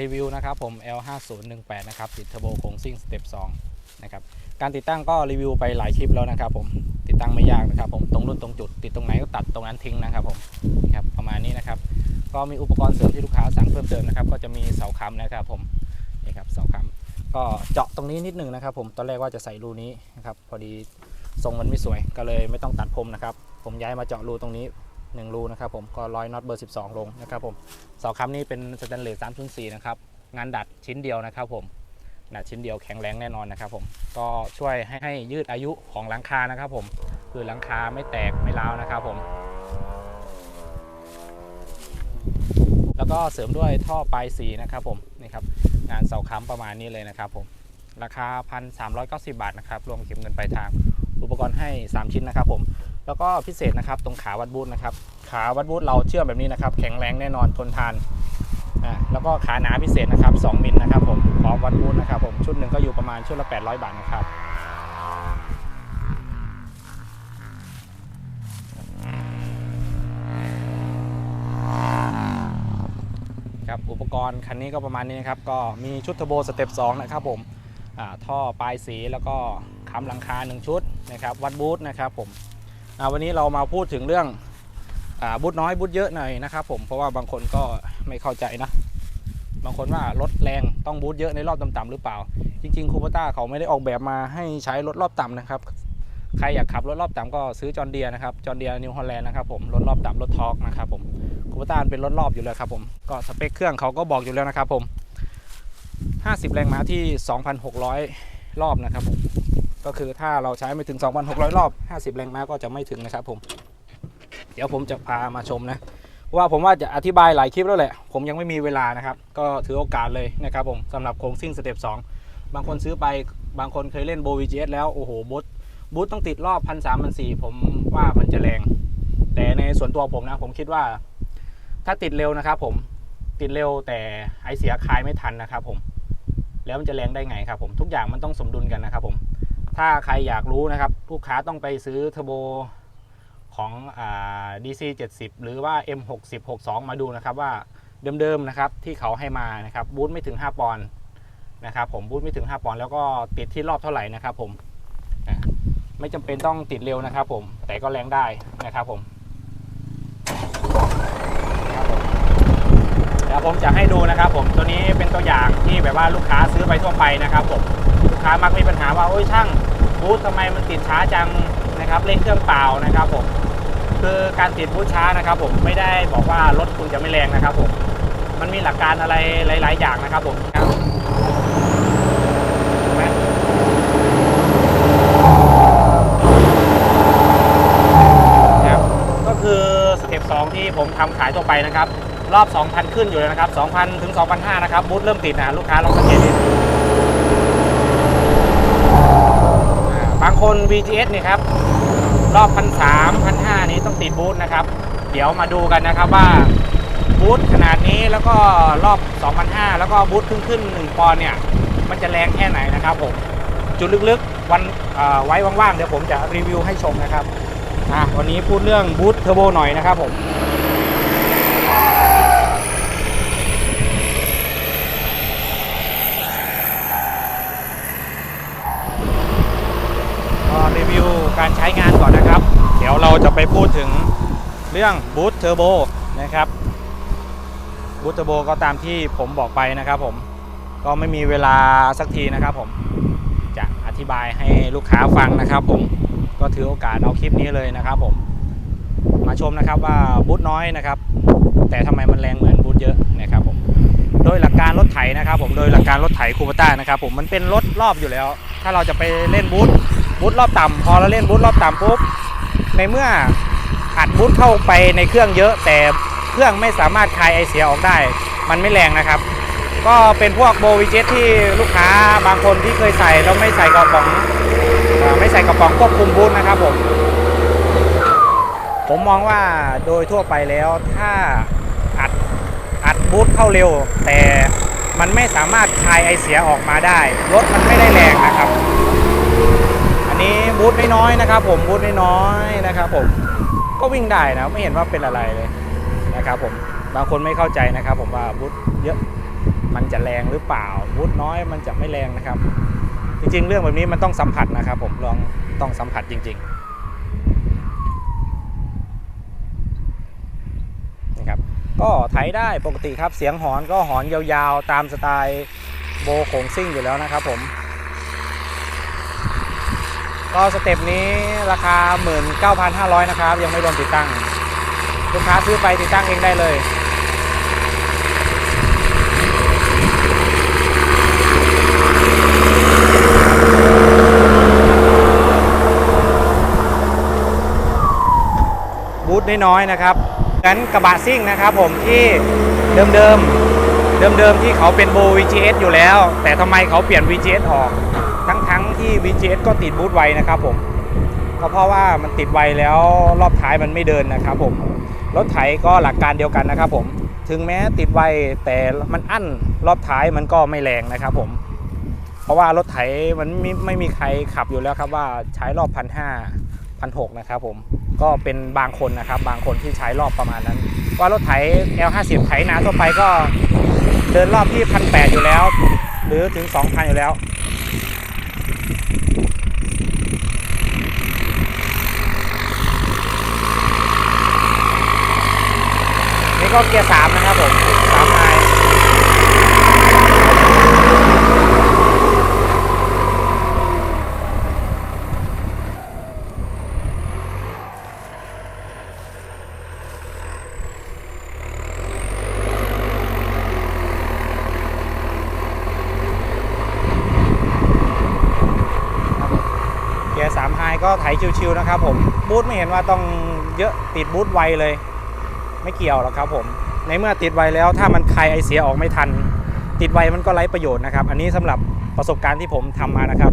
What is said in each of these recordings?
รีวิวนะครับผม L5018 นะครับติดเทอร์โบโคงซิ่งสเต็ป2นะครับการติดตั้งก็รีวิวไปหลายคลิปแล้วนะครับผมติดตั้งไม่ยากนะครับผมตรงรุ่นตรงจุด ติดตรงไหนก็ตัดตรงนั้นทิ้งนะครับผมครับประมาณนี้นะครับ ก็มีอุปกรณ์เสริมที่ลูกค้าสั่งเพิ่มเติมนะครับก็จะมีเสาค้ำนะครับผมนี่ครับเสาค้ำก็เจาะตรงนี้นิดหนึ่งนะครับผมตอนแรกว่าจะใส่รูนี้นะครับพอดีทรงมันไม่สวยก็เลยไม่ต้องตัดพรมนะครับผมย้ายมาเจาะรูตรงนี้ หนึ่งรูนะครับผมก็ร้อยน็อตเบอร์ 12 ลงนะครับผมเสาค้ำนี่เป็นสแตนเลส304นะครับงานดัดชิ้นเดียวนะครับผมดัดชิ้นเดียวแข็งแรงแน่นอนนะครับผมก็ช่วยให้ให้ยืดอายุของหลังคานะครับผมคือหลังคาไม่แตกไม่ร้าวนะครับผมแล้วก็เสริมด้วยท่อปลายสีนะครับผมนี่ครับงานเสาค้ำประมาณนี้เลยนะครับผมราคา 1,390 บาทนะครับรวมเก็บเงินปลายทาง อุปกรณ์ให้ 3 ชิ้นนะครับผม แล้วก็พิเศษนะครับตรงขาวัดบูทนะครับ ขาวัดบูทเราเชื่อมแบบนี้นะครับ แข็งแรงแน่นอนทนทานอ่าแล้วก็ขาหนาพิเศษนะครับ 2มิลนะครับผมพร้อมวัดบูทนะครับผมชุดหนึ่งก็อยู่ประมาณชุดละ 800 บาทนะครับครับอุปกรณ์คันนี้ก็ประมาณนี้นะครับก็มีชุดเทอร์โบสเต็ป2นะครับผมท่อปลายสีแล้วก็ค้ำหลังคา 1 ชุดนะครับวัดบูทนะครับผม วันนี้เรามาพูดถึงเรื่องอบูทน้อยบูทเยอะหน่อยนะครับผมเพราะว่าบางคนก็ไม่เข้าใจนะ บางคนว่ารถแรงต้องบูทเยอะในรอบต่ำๆหรือเปล่า จริงๆคูปต้าเขาไม่ได้ออกแบบมาให้ใช้รถรอบต่ำนะครับ ใครอยากขับรถรอบต่ำก็ซื้อจอร์เดียนะครับจอร์เดียนิวฮอลแลนด์นะครับผมรถรอบต่ำรถทอร์กนะครับผมคูปต้าเป็นรถรอบอยู่แล้วครับผมก็สเปคเครื่องเขาก็บอกอยู่แล้วนะครับผม 50 แรงม้าที่ 2,600 รอบนะครับผม ก็คือถ้าเราใช้ไม่ถึง 2,600 รอบ 50 แรงม้าก็จะไม่ถึงนะครับผม เดี๋ยวผมจะพามาชมนะ ว่าผมว่าจะอธิบายหลายคลิปแล้วแหละ ผมยังไม่มีเวลานะครับ ก็ถือโอกาสเลยนะครับผมสำหรับโครงซิ่งสเต็ป2บางคนซื้อไปบางคนเคยเล่นโบวีจีแล้ว โอ้โหบูทบูทต้องติดรอบพันสามพันสี่ผมว่ามันจะแรง แต่ในส่วนตัวผมนะ ผมคิดว่า ถ้าติดเร็วนะครับผมติดเร็วแต่ไอเสียคายไม่ทันนะครับผมแล้วมันจะแรงได้ไงครับผมทุกอย่างมันต้องสมดุลกันนะครับผม ถ้าใครอยากรู้นะครับ ลูกค้าต้องไปซื้อเทอร์โบของอ่า DC 70 หรือว่า M 60 62 มาดูนะครับว่าเดิมๆนะครับที่เขาให้มานะครับบูทไม่ถึง 5 ปอนด์นะครับผมบูทไม่ถึง 5 ปอนด์แล้วก็ติดที่รอบเท่าไหร่นะครับผมไม่จำเป็นต้องติดเร็วนะครับผมแต่ก็แรงได้นะครับผมเดี๋ยวผมจะให้ดูนะครับผมตัวนี้เป็นตัวอย่างที่แบบว่าลูกค้าซื้อไปทั่วไปนะครับผม ค้ามักมีปัญหาว่าโอ้ยช่างบูธทำไมมันติดช้าจังนะครับเร่งเครื่องเปล่านะครับผมคือการติดบูธช้านะครับ ผมไม่ได้บอกว่ารถคุณจะไม่แรงนะครับผมมันมีหลักการอะไรหลาย ๆ อย่างนะครับผมครับก็คือสเต็ป2ที่ผมทำขายทั่วไปนะครับ รอบ 2,000 ขึ้นอยู่เลยนะครับ2,000ถึง2,500นะครับบูธเริ่มติดนะลูกค้าลองสังเกตดิอ่า บางคน VGS นี่ครับ รอบ1,300 1,500นี้ต้องติดบูธนะครับ เดี๋ยวมาดูกันนะครับว่าบูธขนาดนี้แล้วก็รอบ 2,500 แล้วก็บูธขึ้นขึ้น1ปอนด์เนี่ย มันจะแรงแค่ไหนนะครับผม จุดลึกๆ วันไว้ว่างๆ เดี๋ยวผมจะรีวิวให้ชมนะครับวันนี้พูดเรื่องบูธเทอร์โบหน่อยนะครับผม ก็รีวิว การใช้งานก่อนนะครับ เดี๋ยวเราจะไปพูดถึงเรื่องบูทเทอร์โบนะครับบูทเทอร์โบก็ตามที่ผมบอกไปนะครับผมก็ไม่มีเวลาสักทีนะครับผมจะอธิบายให้ลูกค้าฟังนะครับผมก็ถือโอกาสเอาคลิปนี้เลยนะครับผมมาชมนะครับว่าบูทน้อยนะครับ แต่ทำไมมันแรงเหมือนบูทเยอะนะครับผมโดยหลักการรถไถนะครับ ผมโดยหลักการรถไถคูปต้านะครับ ผมมันเป็นรถรอบอยู่แล้ว ถ้าเราจะไปเล่นบูท บูทรอบต่ำพอเราเล่นบูทรอบต่ำปุ๊บในเมื่ออัดบูทเข้าไปในเครื่องเยอะ แต่เครื่องไม่สามารถคายไอเสียออกได้ มันไม่แรงนะครับ ก็เป็นพวกโบวิเจตที่ลูกค้าบางคนที่เคยใส่แล้วไม่ใส่กระป๋องไม่ใส่กระป๋องควบคุมบูทนะครับผมผมมองว่าโดยทั่วไปแล้วถ้าอัดอัดบูทเข้าเร็ว แต่มันไม่สามารถคายไอเสียออกมาได้ รถมันไม่ได้แรงนะครับ อันนี้บูทน้อยๆนะครับ ผมบูทน้อยๆนะครับ ผมก็วิ่งได้นะไม่เห็นว่าเป็นอะไรเลยนะครับ ผมบางคนไม่เข้าใจนะครับ ผมว่าบูทเยอะมันจะแรงหรือเปล่าบูทน้อยมันจะไม่แรงนะครับ จริง ๆ เรื่องแบบนี้มันต้องสัมผัสนะครับ ผมลองต้องสัมผัสจริงๆนะครับก็ไถได้ปกติครับเสียงหอนก็หอนยาวๆ ตามสไตล์โบโขงซิ่งอยู่แล้วนะครับผม ก็สเต็ปนี้ราคา 19,500 นะครับ ยังไม่รวมติดตั้ง ลูกค้าซื้อไปติดตั้งเองได้เลยบูธน้อยๆนะครับงั้นกระบะซิ่งนะครับผมที่เดิมๆเดิมๆที่เขาเป็นโบ VGS อยู่แล้ว แต่ทำไมเขาเปลี่ยน VGS ออก VGS ก็ติดบูธไวนะครับผมก็เพราะว่ามันติดไวแล้วรอบท้ายมันไม่เดินนะครับผมรถไถก็หลักการเดียวกันนะครับผมถึงแม้ติดไวแต่มันอั้นรอบท้ายมันก็ไม่แรงนะครับผม เพราะว่ารถไถมันไม่ไม่มีใครขับอยู่แล้วครับว่าใช้รอบพันห้าพันหกนะครับผมก็เป็นบางคนนะครับ บางคนที่ใช้รอบประมาณนั้น ว่ารถไถ L50 ไถนาทั่วไปก็เดินรอบที่พันแอยู่แล้ว หรือถึง 2,000 อยู่แล้ว นี่ก็เกียร์สามนะครับผมสามอัน 3 High ก็ไถชิวๆนะครับผมบูทไม่เห็นว่าต้องเยอะติดบูทไวเลย ไม่เกี่ยวหรอกครับผม ในเมื่อติดไวแล้วถ้ามันคลายไอเสียออกไม่ทัน ติดไวมันก็ไร้ประโยชน์นะครับ อันนี้สำหรับประสบการณ์ที่ผมทำมานะครับ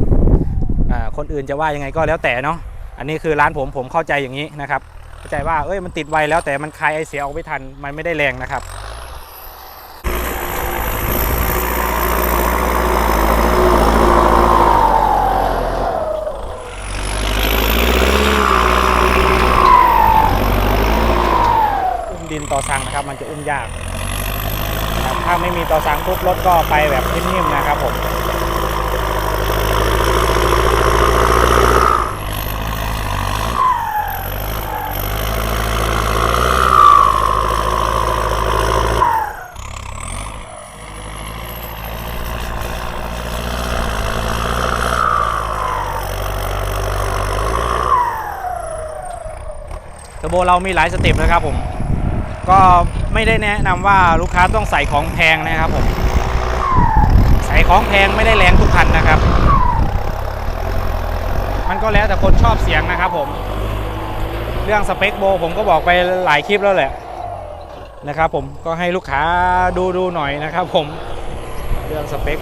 คนอื่นจะว่ายังไงก็แล้วแต่เนาะอันนี้คือร้านผมผมเข้าใจอย่างนี้นะครับเข้าใจว่าเอ้ยมันติดไวแล้วแต่มันคลายไอเสียออกไม่ทันมันไม่ได้แรงนะครับ ต่อสั่งนะครับ มันจะอุ้มยากถ้าไม่มีต่อสั่งปุ๊บรถก็ไปแบบนิ่มๆนะครับผมเทอร์โบเรามีหลายสเต็ปนะครับผม ก็ไม่ได้แนะนำว่าลูกค้าต้องใส่ของแพงนะครับผม ใส่ของแพงไม่ได้แรงทุกคันนะครับ มันก็แล้วแต่คนชอบเสียงนะครับผม เรื่องสเปคโบผมก็บอกไปหลายคลิปแล้วแหละนะครับผมก็ให้ลูกค้าดูดูหน่อยนะครับผมเรื่องสเปค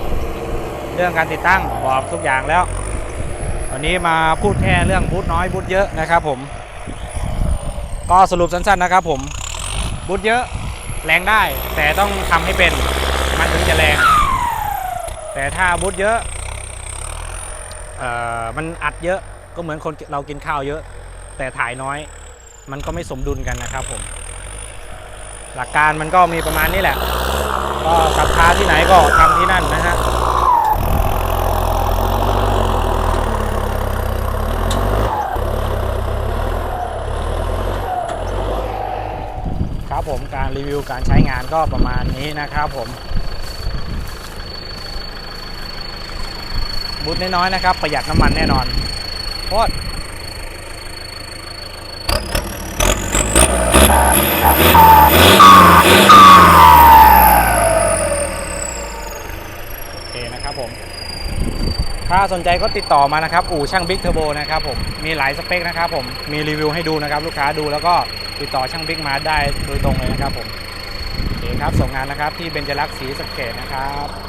เรื่องการติดตั้งบอกทุกอย่างแล้ว วันนี้มาพูดแค่เรื่องบูทน้อยบูทเยอะนะครับผม ก็สรุปสั้นๆนะครับผม บูทเยอะแรงได้ แต่ต้องทำให้เป็นมันถึงจะแรง แต่ถ้าบูทเยอะเอ่อมันอัดเยอะก็เหมือนคนเรากินข้าวเยอะ แต่ถ่ายน้อย มันก็ไม่สมดุลกันนะครับผม หลักการมันก็มีประมาณนี้แหละ ก็ศรัทธาที่ไหนก็ทำที่นั่นนะฮะ ครับผมการรีวิวการใช้งานก็ประมาณนี้นะครับผมบูทน้อยๆนะครับ ประหยัดน้ำมันแน่นอนโคตรโอเคนะครับผม ถ้าสนใจก็ติดต่อมานะครับ อู่ช่างบิ๊กเทอร์โบนะครับผม มีหลายสเปคนะครับผม มีรีวิวให้ดูนะครับ ลูกค้าดูแล้วก็ ติดต่อช่างบิ๊กมาได้โดยตรงเลยนะครับผมโอเคครับส่งงานนะครับที่เบญจรักษ์ศรีสะเกดนะครับ